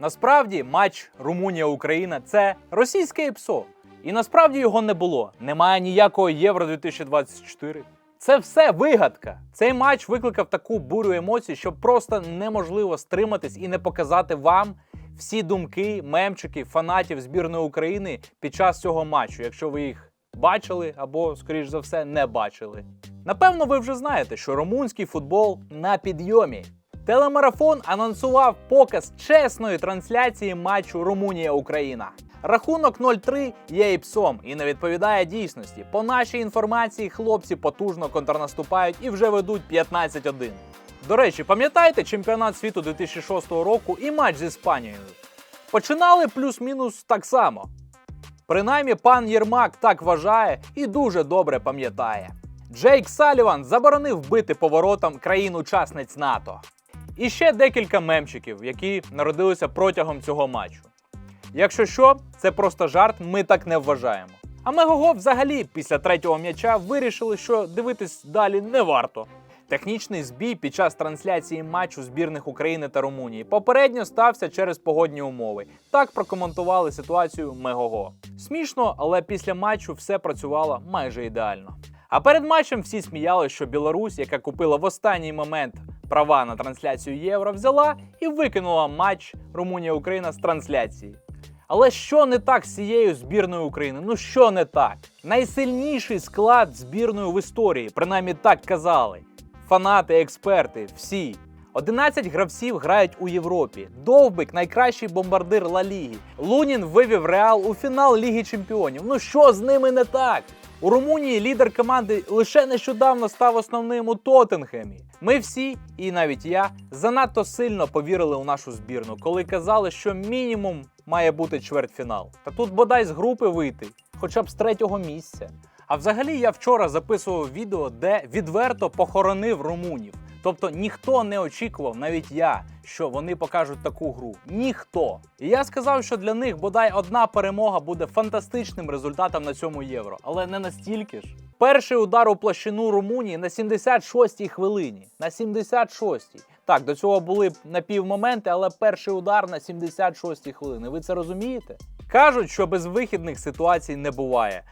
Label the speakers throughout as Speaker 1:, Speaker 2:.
Speaker 1: Насправді, матч Румунія-Україна це російське ПСО. І насправді його не було. Немає ніякого Євро 2024. Це все вигадка. Цей матч викликав таку бурю емоцій, що просто неможливо стриматись і не показати вам всі думки, мемчики, фанатів збірної України під час цього матчу, якщо ви їх бачили або, скоріш за все, не бачили. Напевно, ви вже знаєте, що румунський футбол на підйомі. Телемарафон анонсував показ чесної трансляції матчу Румунія-Україна. Рахунок 0-3 є іпсом і не відповідає дійсності. По нашій інформації, хлопці потужно контрнаступають і вже ведуть 15-1. До речі, пам'ятаєте чемпіонат світу 2006 року і матч з Іспанією? Починали плюс-мінус так само. Принаймні, пан Єрмак так вважає і дуже добре пам'ятає. Джейк Саліван заборонив бити поворотом країн-учасниць НАТО. І ще декілька мемчиків, які народилися протягом цього матчу. Якщо що, це просто жарт, ми так не вважаємо. А Мегого взагалі після третього м'яча вирішили, що дивитись далі не варто. Технічний збій під час трансляції матчу збірних України та Румунії попередньо стався через погодні умови. Так прокоментували ситуацію Мегого. Смішно, але після матчу все працювало майже ідеально. А перед матчем всі сміялися, що Білорусь, яка купила в останній момент права на трансляцію Євро, взяла і викинула матч Румунія-Україна з трансляції. Але що не так з цією збірною України? Ну що не так? Найсильніший склад збірної в історії, принаймні так казали. Фанати, експерти, всі. 11 гравців грають у Європі. Довбик найкращий бомбардир Ла Ліги. Лунін вивів Реал у фінал Ліги Чемпіонів. Ну що з ними не так? У Румунії лідер команди лише нещодавно став основним у Тоттенхемі. Ми всі, і навіть я, занадто сильно повірили у нашу збірну, коли казали, що мінімум має бути чвертьфінал. Та тут бодай з групи вийти, хоча б з третього місця. А взагалі я вчора записував відео, де відверто похоронив румунів. Тобто ніхто не очікував, навіть я, що вони покажуть таку гру. Ніхто. І я сказав, що для них бодай одна перемога буде фантастичним результатом на цьому євро, але не настільки ж. Перший удар у площину Румунії на 76-й хвилині. На 76-й. Так, до цього були напівмоменти, але перший удар на 76-й хвилині. Ви це розумієте? Кажуть, що безвихідних ситуацій не буває.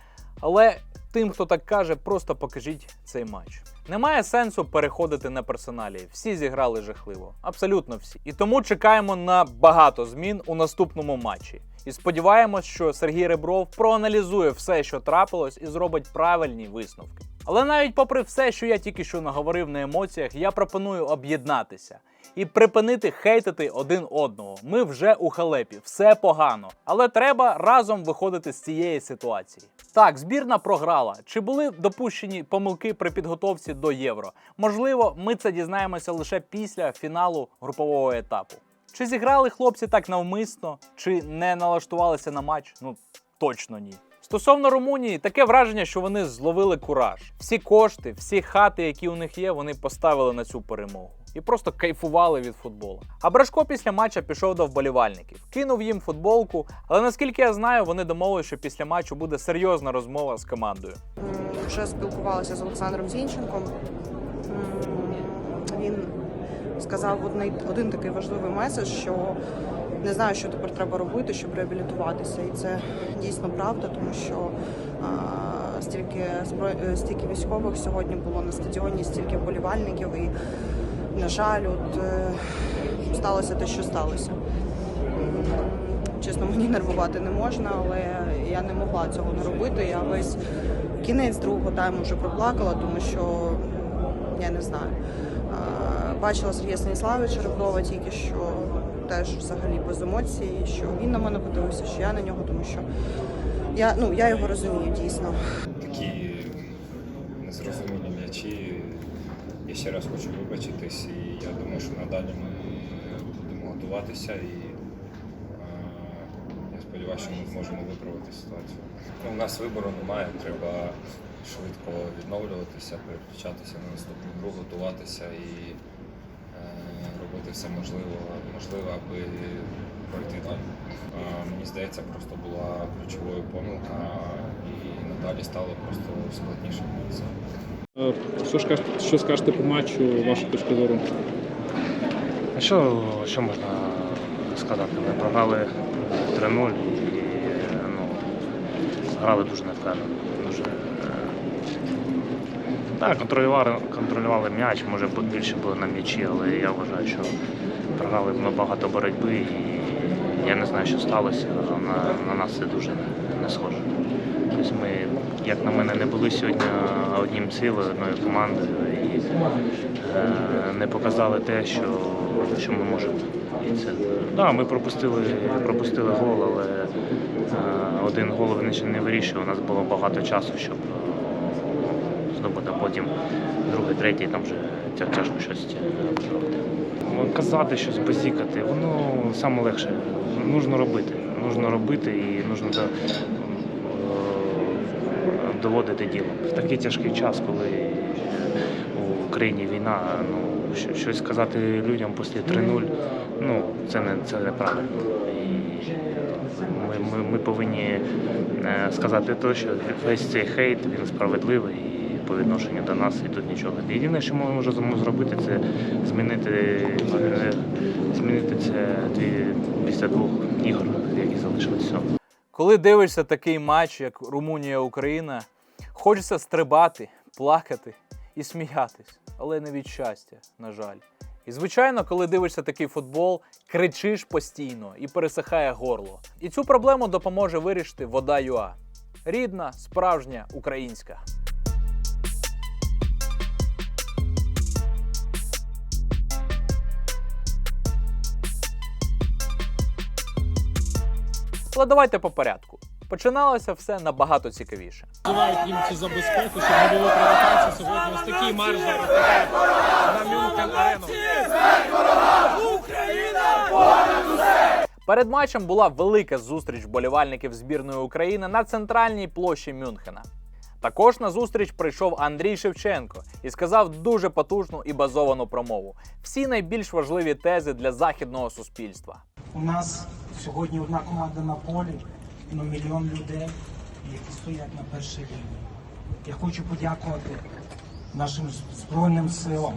Speaker 1: Але тим, хто так каже, просто покажіть цей матч. Немає сенсу переходити на персоналі. Всі зіграли жахливо, абсолютно всі. І тому чекаємо на багато змін у наступному матчі. І сподіваємось, що Сергій Ребров проаналізує все, що трапилось, і зробить правильні висновки. Але навіть попри все, що я тільки що наговорив на емоціях, я пропоную об'єднатися і припинити хейтити один одного. Ми вже у халепі, все погано. Але треба разом виходити з цієї ситуації. Так, збірна програла. Чи були допущені помилки при підготовці до євро? Можливо, ми це дізнаємося лише після фіналу групового етапу. Чи зіграли хлопці так навмисно, чи не налаштувалися на матч? Ну точно ні. Стосовно Румунії, таке враження, що вони зловили кураж. Всі кошти, всі хати, які у них є, вони поставили на цю перемогу. І просто кайфували від футболу. А Брашко після матча пішов до вболівальників, кинув їм футболку. Але наскільки я знаю, вони домовилися, що після матчу буде серйозна розмова з командою.
Speaker 2: Вже спілкувалася з Олександром Зінченком. Він сказав один, такий важливий меседж, що не знаю, що тепер треба робити, щоб реабілітуватися. І це дійсно правда, тому що а, стільки е, стільки військових сьогодні було на стадіоні, стільки вболівальників, і, жаль, от е, сталося те, що сталося. Чесно, мені нервувати не можна, але я не могла цього не робити. Я весь кінець другого тайму вже проплакала, тому що я не знаю. Бачила Сергія Станіславовича Реброва тільки що теж взагалі без емоцій, що він на мене подивився, що я на нього, тому що я, ну, я його розумію дійсно.
Speaker 3: такі незрозумілі м'ячі. Я ще раз хочу вибачитись, і я думаю, що надалі ми будемо готуватися і е, я сподіваюся, що ми зможемо виправити ситуацію. У нас вибору немає, треба швидко відновлюватися, переключатися на наступну гру, готуватися і е, робити все можливе, можливе, аби пройти далі. Е, Мені здається, просто була ключовою помилка і надалі стало просто складніше.
Speaker 4: Е, Що, ж кажете- що скажете по матчу, вашу точку зору?
Speaker 5: А що, що можна сказати, ми програли 3-0 і ну, грали дуже невпевнено. Дуже, е, так, контролювали, контролювали м'яч, може більше було на м'ячі, але я вважаю, що програли багато боротьби і я не знаю, що сталося, на, на нас це дуже не схоже. Тобто ми, як на мене, не були сьогодні одним цілою, одною командою і е, не показали те, що, що ми можемо. І це, да, ми пропустили, пропустили гол, але е, один гол він не вирішив. У нас було багато часу, щоб е, здобути потім другий, третій, там вже тяжко щось робити. Ну, Казати щось базікати, воно саме легше. Нужно робити. Нужно робити і нужно доводити діло. В такий тяжкий час, коли у країні війна, ну, щось сказати людям після 3-0, ну, це не це неправильно. І ми, ми, ми повинні е, сказати те, що весь цей хейт він справедливий по відношенню до нас і тут нічого. Єдине, що ми можемо зробити, це змінити, е, змінити це дві, після двох ігор, які залишились.
Speaker 1: Коли дивишся такий матч, як Румунія-Україна, хочеться стрибати, плакати і сміятись, але не від щастя, на жаль. І звичайно, коли дивишся такий футбол, кричиш постійно і пересихає горло. І цю проблему допоможе вирішити вода ЮА. Рідна, справжня, українська. Але давайте по порядку. Починалося все набагато цікавіше.
Speaker 4: Називають німці за безпеку, щоб не було провокації. Сьогодні ось такий марш на Мюнхен арену.
Speaker 1: Перед матчем була велика зустріч болівальників збірної України на центральній площі Мюнхена. Також на зустріч прийшов Андрій Шевченко і сказав дуже потужну і базовану промову. Всі найбільш важливі тези для західного суспільства.
Speaker 6: У нас сьогодні одна команда на полі, ну мільйон людей, які стоять на першій лінії. Я хочу подякувати нашим Збройним силам,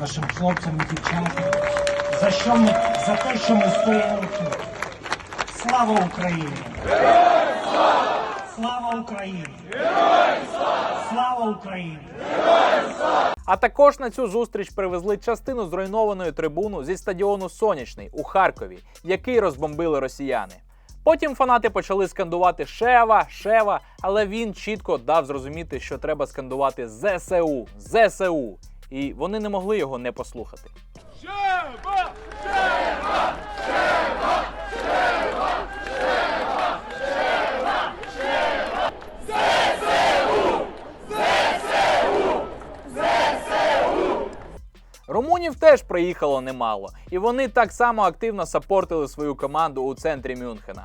Speaker 6: нашим хлопцям і дівчатам за що ми за те, що ми стоїмо тут. Слава Україні! Слава Україні! Слава Україні!
Speaker 1: А також на цю зустріч привезли частину зруйнованої трибуну зі стадіону Сонячний у Харкові, який розбомбили росіяни. Потім фанати почали скандувати Шева, Шева, але він чітко дав зрозуміти, що треба скандувати ЗСУ, ЗСУ. І вони не могли його не послухати. Румунів теж приїхало немало, і вони так само активно сапортили свою команду у центрі Мюнхена.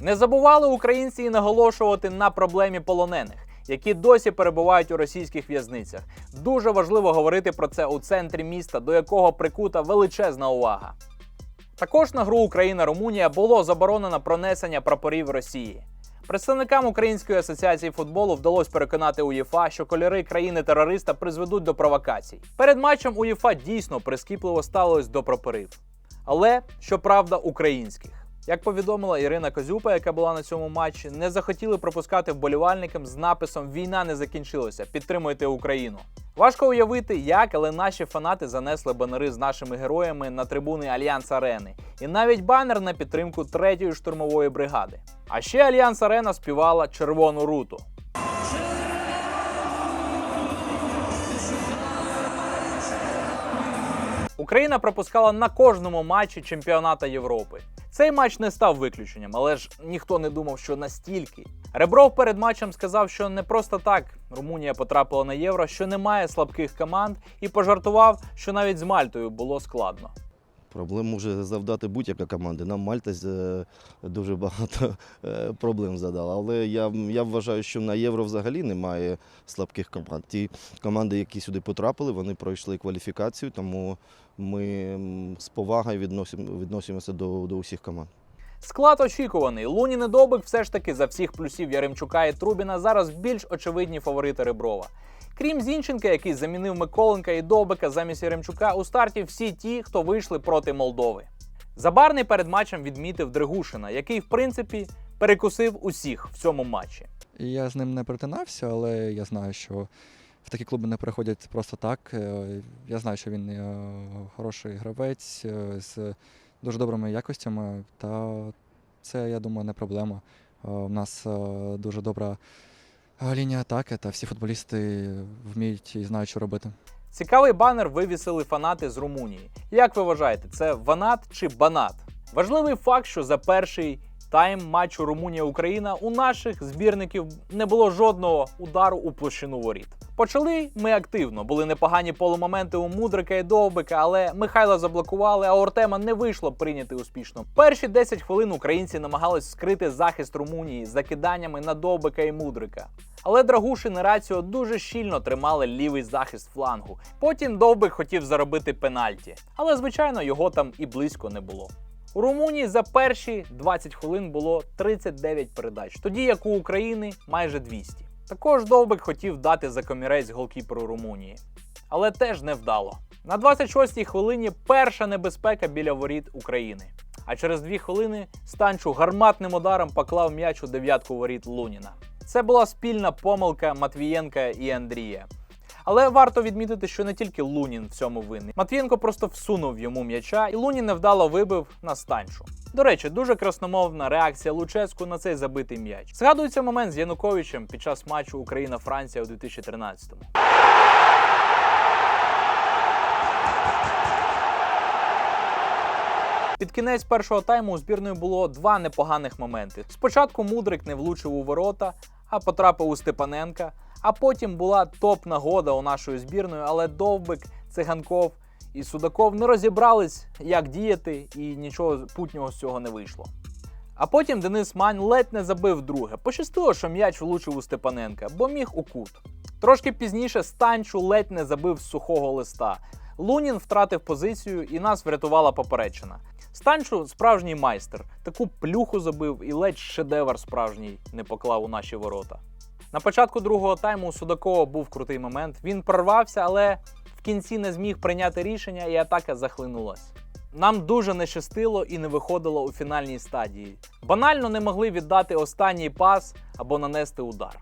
Speaker 1: Не забували українці і наголошувати на проблемі полонених, які досі перебувають у російських в'язницях. Дуже важливо говорити про це у центрі міста, до якого прикута величезна увага. Також на гру Україна-Румунія було заборонено пронесення прапорів Росії. Представникам Української асоціації футболу вдалося переконати УЄФА, що кольори країни-терориста призведуть до провокацій. Перед матчем УЄФА дійсно прискіпливо ставилось до прапорів, але щоправда, українських. Як повідомила Ірина Козюпа, яка була на цьому матчі, не захотіли пропускати вболівальникам з написом Війна не закінчилася. Підтримуйте Україну. Важко уявити, як, але наші фанати занесли банери з нашими героями на трибуни Альянс Арени, і навіть банер на підтримку третьої штурмової бригади. А ще Альянс Арена співала Червону руту. Україна пропускала на кожному матчі чемпіоната Європи. Цей матч не став виключенням, але ж ніхто не думав, що настільки. Ребров перед матчем сказав, що не просто так Румунія потрапила на євро, що немає слабких команд, і пожартував, що навіть з Мальтою було складно.
Speaker 7: Проблем може завдати будь-яка команда. Нам Мальта е, дуже багато е, проблем задала. Але я, я вважаю, що на євро взагалі немає слабких команд. Ті команди, які сюди потрапили, вони пройшли кваліфікацію, тому ми з повагою відносимо, відносимося до, до усіх команд.
Speaker 1: Склад очікуваний. Лунін і Добик все ж таки за всіх плюсів Яремчука і Трубіна зараз більш очевидні фаворити Реброва. Крім Зінченка, який замінив Миколенка і Добика замість Яремчука, у старті всі ті, хто вийшли проти Молдови. Забарний перед матчем відмітив Дригушина, який, в принципі, перекусив усіх в цьому матчі.
Speaker 8: Я з ним не перетинався, але я знаю, що в такі клуби не приходять просто так. Е, Я знаю, що він е, хороший гравець е, з дуже добрими якостями, та це, я думаю, не проблема. Е, У нас е, дуже добра е, лінія атаки, та всі футболісти вміють і знають, що робити.
Speaker 1: Цікавий банер вивісили фанати з Румунії. Як ви вважаєте, це ванат чи банат? Важливий факт, що за перший тайм матчу Румунія-Україна у наших збірників не було жодного удару у площину воріт. Почали ми активно, були непогані полумоменти у Мудрика і Довбика, але Михайла заблокували, а Ортема не вийшло прийняти успішно. Перші 10 хвилин українці намагались скрити захист Румунії з закиданнями на Довбика і Мудрика. Але Драгушин і Раціо дуже щільно тримали лівий захист флангу. Потім Довбик хотів заробити пенальті, але звичайно його там і близько не було. У Румунії за перші 20 хвилин було 39 передач, тоді як у України майже 200. Також Довбик хотів дати за комірець голкіперу Румунії, але теж не вдало. На 26-й хвилині перша небезпека біля воріт України. А через дві хвилини Станчу гарматним ударом поклав м'яч у дев'ятку воріт Луніна. Це була спільна помилка Матвієнка і Андрія. Але варто відмітити, що не тільки Лунін в цьому винний. Матвієнко просто всунув йому м'яча, і Лунін невдало вибив на станчу. До речі, дуже красномовна реакція Луческу на цей забитий м'яч. Згадується момент з Януковичем під час матчу Україна-Франція у 2013-му. Під кінець першого тайму у збірної було два непоганих моменти. Спочатку Мудрик не влучив у ворота, а потрапив у Степаненка. А потім була топ-нагода у нашої збірної, але Довбик, Циганков і Судаков не розібрались, як діяти, і нічого путнього з цього не вийшло. А потім Денис Мань ледь не забив друге. Пощастило, що м'яч влучив у Степаненка, бо міг у кут. Трошки пізніше Станчу ледь не забив з сухого листа. Лунін втратив позицію і нас врятувала поперечина. Станчу справжній майстер. Таку плюху забив і ледь шедевр справжній не поклав у наші ворота. На початку другого тайму у Судакова був крутий момент. Він прорвався, але в кінці не зміг прийняти рішення, і атака захлинулась. Нам дуже не щастило і не виходило у фінальній стадії. Банально не могли віддати останній пас або нанести удар.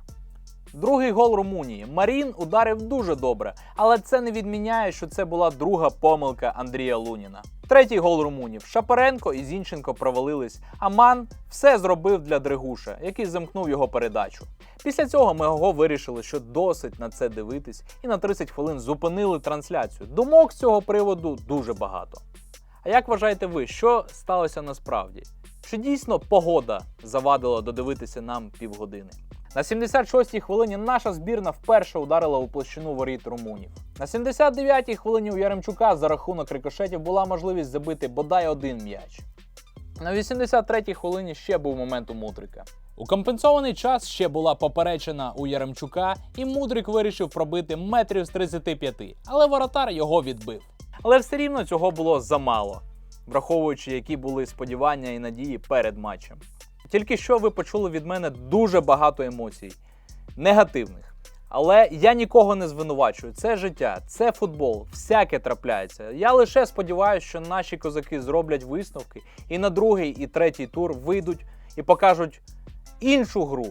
Speaker 1: Другий гол Румунії. Марін ударив дуже добре, але це не відміняє, що це була друга помилка Андрія Луніна. Третій гол румунів. Шапаренко і Зінченко провалились, а Ман все зробив для Дригуша, який замкнув його передачу. Після цього ми його вирішили, що досить на це дивитись, і на 30 хвилин зупинили трансляцію. Думок з цього приводу дуже багато. А як вважаєте ви, що сталося насправді? Чи дійсно погода завадила додивитися нам півгодини? На 76-й хвилині наша збірна вперше ударила у площину воріт румунів. На 79-й хвилині у Яремчука за рахунок рикошетів була можливість забити бодай один м'яч. На 83-й хвилині ще був момент у Мудрика. У компенсований час ще була поперечена у Яремчука, і Мудрик вирішив пробити метрів з 35, але воротар його відбив. Але все рівно цього було замало, враховуючи, які були сподівання і надії перед матчем. Тільки що ви почули від мене дуже багато емоцій, негативних. Але я нікого не звинувачую. Це життя, це футбол, всяке трапляється. Я лише сподіваюся, що наші козаки зроблять висновки і на другий і третій тур вийдуть і покажуть іншу гру,